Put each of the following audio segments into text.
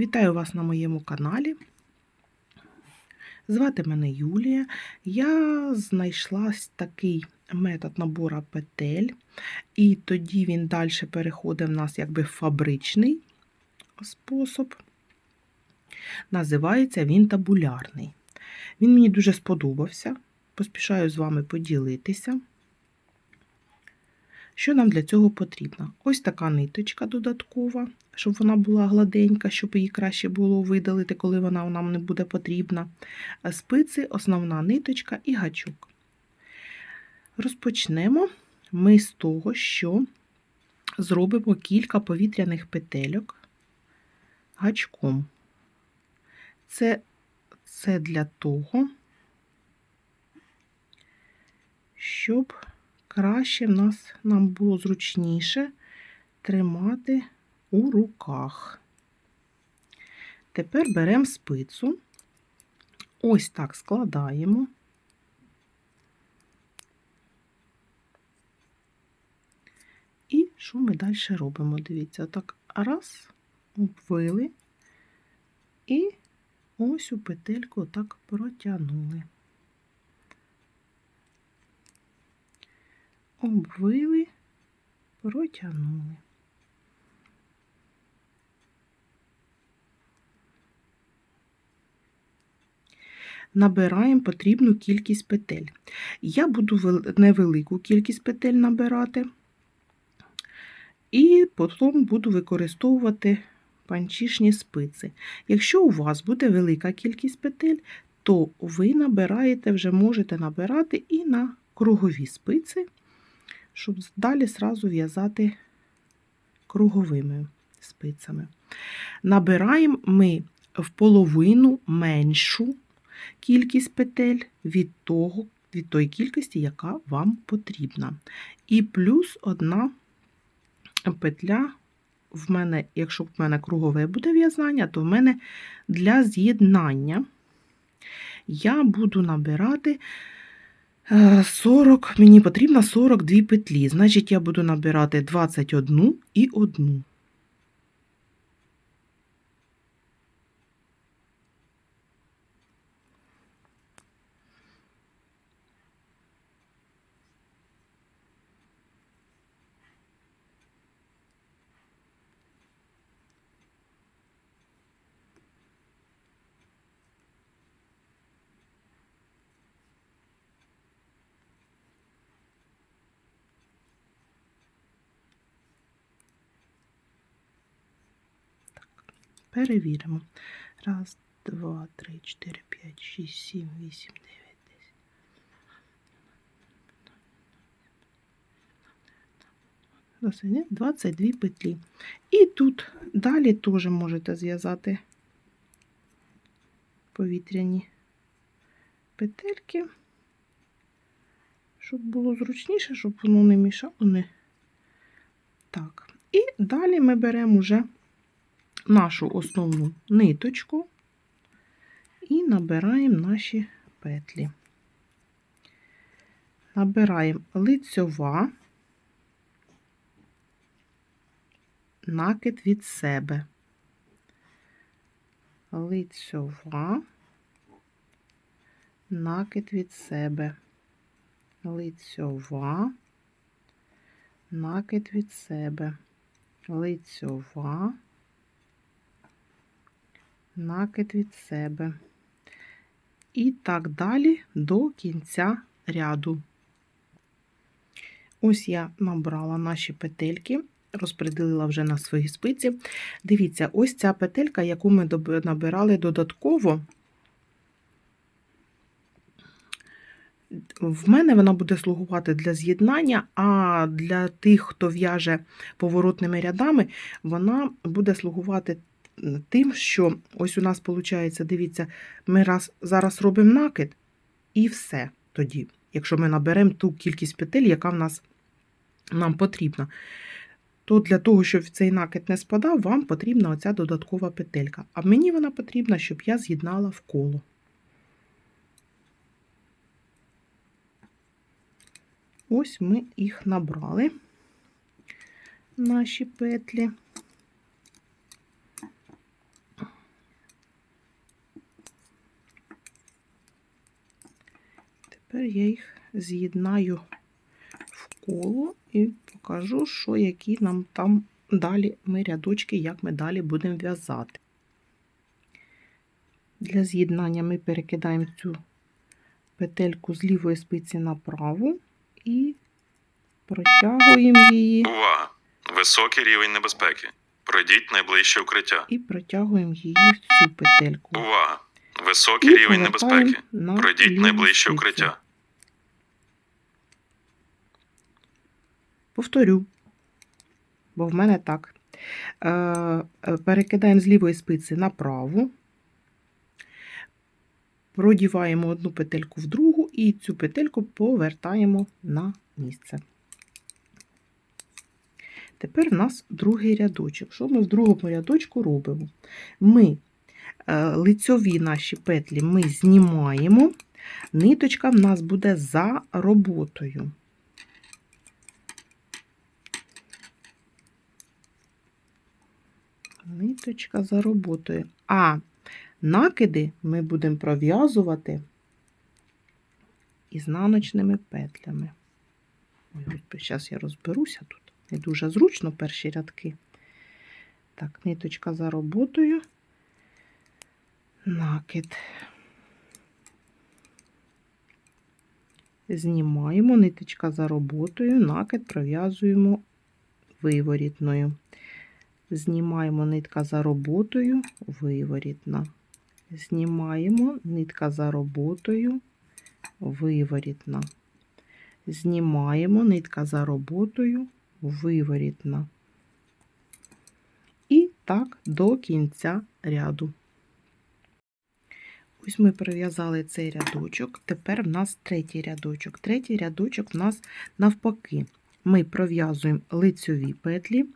Вітаю вас на моєму каналі. Звати мене Юлія. Я знайшла такий метод набору петель, і тоді він далі переходить в нас якби фабричний спосіб. Називається він табулярний. Він мені дуже сподобався. Поспішаю з вами поділитися. Що нам для цього потрібно? Ось така ниточка додаткова, щоб вона була гладенька, щоб її краще було видалити, коли вона нам не буде потрібна. Спиці, основна ниточка і гачок. Розпочнемо ми з того, що зробимо кілька повітряних петельок гачком. Це, це для того, щоб краще в нас нам було зручніше тримати у руках. Тепер беремо спицю, ось так складаємо. І що ми далі робимо? Дивіться, так раз, обвили і ось у петельку так протягнули. Обвили, протягнули. Набираємо потрібну кількість петель. Я буду невелику кількість петель набирати, і потім буду використовувати панчішні спиці. Якщо у вас буде велика кількість петель, то ви набираєте, вже можете набирати і на кругові спиці щоб далі сразу в'язати круговими спицями. Набираємо ми в половину меншу кількість петель від того, від тої кількості, яка вам потрібна. І плюс одна петля в мене, якщо в мене кругове буде в'язання, то в мене для з'єднання я буду набирати 40, мені потрібно 42 петлі. Значить, я буду набирати 21 і 1. Перевіримо. Раз, два, три, чотири, п'ять, шість, сім, вісім, дев'ять, десять. 22 петлі. І тут далі теж можете зв'язати повітряні петельки, щоб було зручніше, щоб воно не мішало. Не... Так. І далі ми беремо вже нашу основну ниточку і набираємо наші петлі. Набираємо лицьова, накид від себе, лицьова, накид від себе, лицьова, накид від себе, лицьова, накид від себе. І так далі до кінця ряду. Ось я набрала наші петельки, розпределила вже на свої спиці. Дивіться, ось ця петелька, яку ми набирали додатково. В мене вона буде слугувати для з'єднання, а для тих, хто в'яже поворотними рядами, вона буде слугувати тим, що ось у нас виходить, дивіться, ми раз, зараз робимо накид, і все тоді, якщо ми наберемо ту кількість петель, яка в нас нам потрібна, то для того, щоб цей накид не спадав, вам потрібна оця додаткова петелька. А мені вона потрібна, щоб я з'єднала в коло. Ось ми їх набрали, наші петлі. Я їх з'єднаю в коло і покажу, що які нам там далі ми рядочки, як ми далі будемо в'язати. Для з'єднання ми перекидаємо цю петельку з лівої спиці на праву і протягуємо її Увага! Високий рівень небезпеки. Пройдіть найближче укриття. і протягуємо її в цю петельку. Увага! Високий І рівень небезпеки. Пройдіть найближче спицю. укриття. Повторю, бо в мене так. Е, е, Перекидаємо з лівої спиці на праву, продіваємо одну петельку в другу і цю петельку повертаємо на місце. Тепер в нас другий рядочок. Що ми в другому рядочку робимо? Ми е, лицьові наші петлі ми знімаємо, ниточка в нас буде за роботою. Ниточка за роботою. А накиди ми будемо пров'язувати ізнаночними петлями. Ой, зараз я розберуся тут. Не дуже зручно перші рядки. Так, ниточка за роботою. Накид. Знімаємо ниточка за роботою, накид пров'язуємо виворітною. Знімаємо нитка за роботою, виворітна. Знімаємо нитка за роботою, виворітна. Знімаємо нитка за роботою, виворітна. І так до кінця ряду. Ось ми прив'язали цей рядочок. Тепер в нас третій рядочок. Третій рядочок в нас навпаки. Ми пров'язуємо лицьові петлі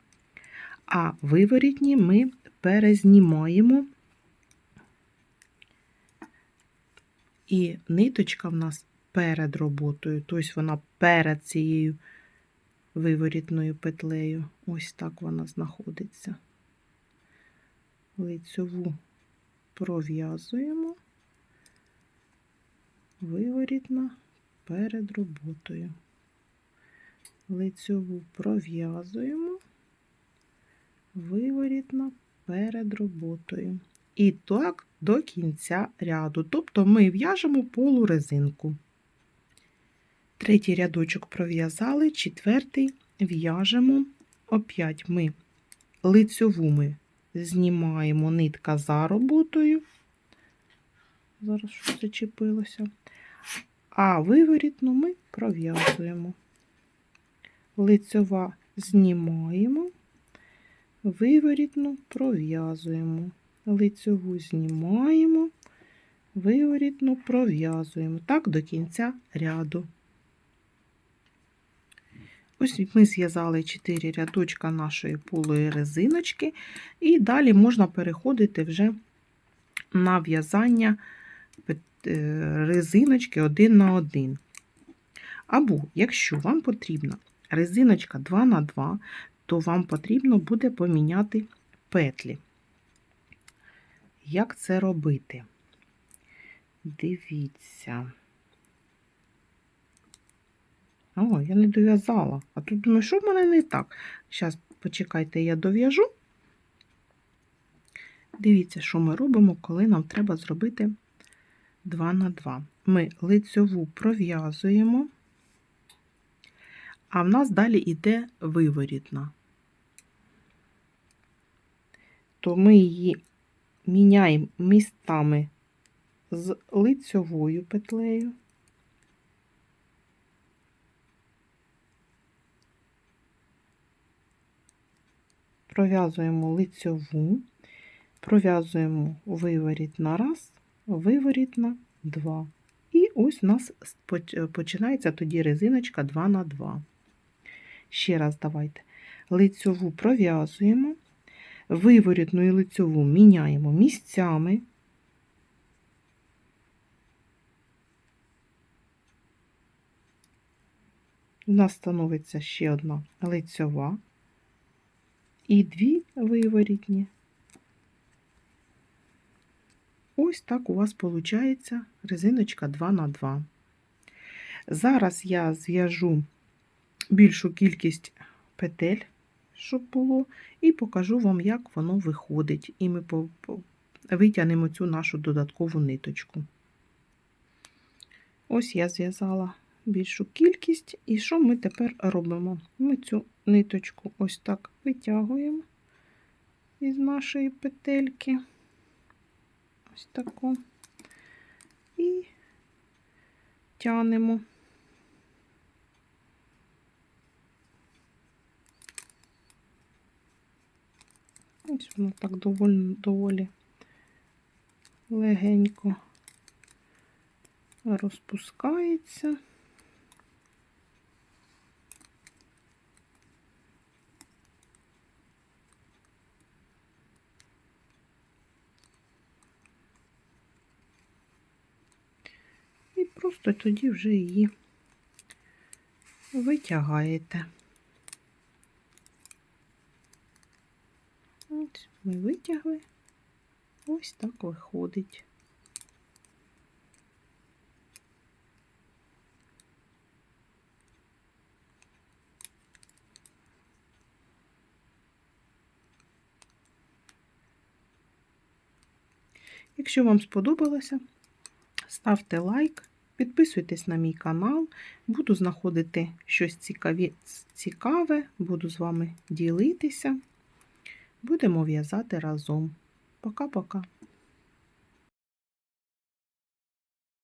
а виворітні ми перезнімаємо, і ниточка в нас перед роботою, тобто вона перед цією виворітною петлею. Ось так вона знаходиться. Лицьову пров'язуємо, виворітна перед роботою. Лицьову пров'язуємо виворітна перед роботою. І так до кінця ряду. Тобто ми в'яжемо полурезинку. Третій рядочок пров'язали, четвертий в'яжемо. Опять ми лицьову ми знімаємо нитка за роботою. Зараз щось зачепилося. А виворітну ми пров'язуємо. Лицьова знімаємо виворітну пров'язуємо, лицьову знімаємо, виворітну пров'язуємо. Так до кінця ряду. Ось ми зв'язали 4 рядочка нашої полої резиночки, і далі можна переходити вже на в'язання резиночки один на один. Або, якщо вам потрібна резиночка 2 на 2 то вам потрібно буде поміняти петлі. Як це робити? Дивіться. О, я не дов'язала. А тут думаю, що в мене не так? Зараз, почекайте, я дов'яжу. Дивіться, що ми робимо, коли нам треба зробити 2 на 2. Ми лицьову пров'язуємо а в нас далі йде виворітна. То ми її міняємо містами з лицьовою петлею. Пров'язуємо лицьову, пров'язуємо виворіт на раз, виворіт на два. І ось у нас починається тоді резиночка 2 на 2. Ще раз давайте. Лицьову пров'язуємо, виворітну і лицьову міняємо місцями. У нас становиться ще одна лицьова і дві виворітні. Ось так у вас виходить резиночка 2 на 2. Зараз я зв'яжу більшу кількість петель, щоб було, і покажу вам, як воно виходить. І ми витягнемо цю нашу додаткову ниточку. Ось я зв'язала більшу кількість. І що ми тепер робимо? Ми цю ниточку ось так витягуємо із нашої петельки. Ось таку. І тянемо. Воно так доволі, доволі легенько розпускається. І просто тоді вже її витягаєте. Ось ми витягли. Ось так виходить. Якщо вам сподобалося, ставте лайк, підписуйтесь на мій канал, буду знаходити щось цікаві, цікаве, буду з вами ділитися. Будемо в'язати разом. Пока-пока.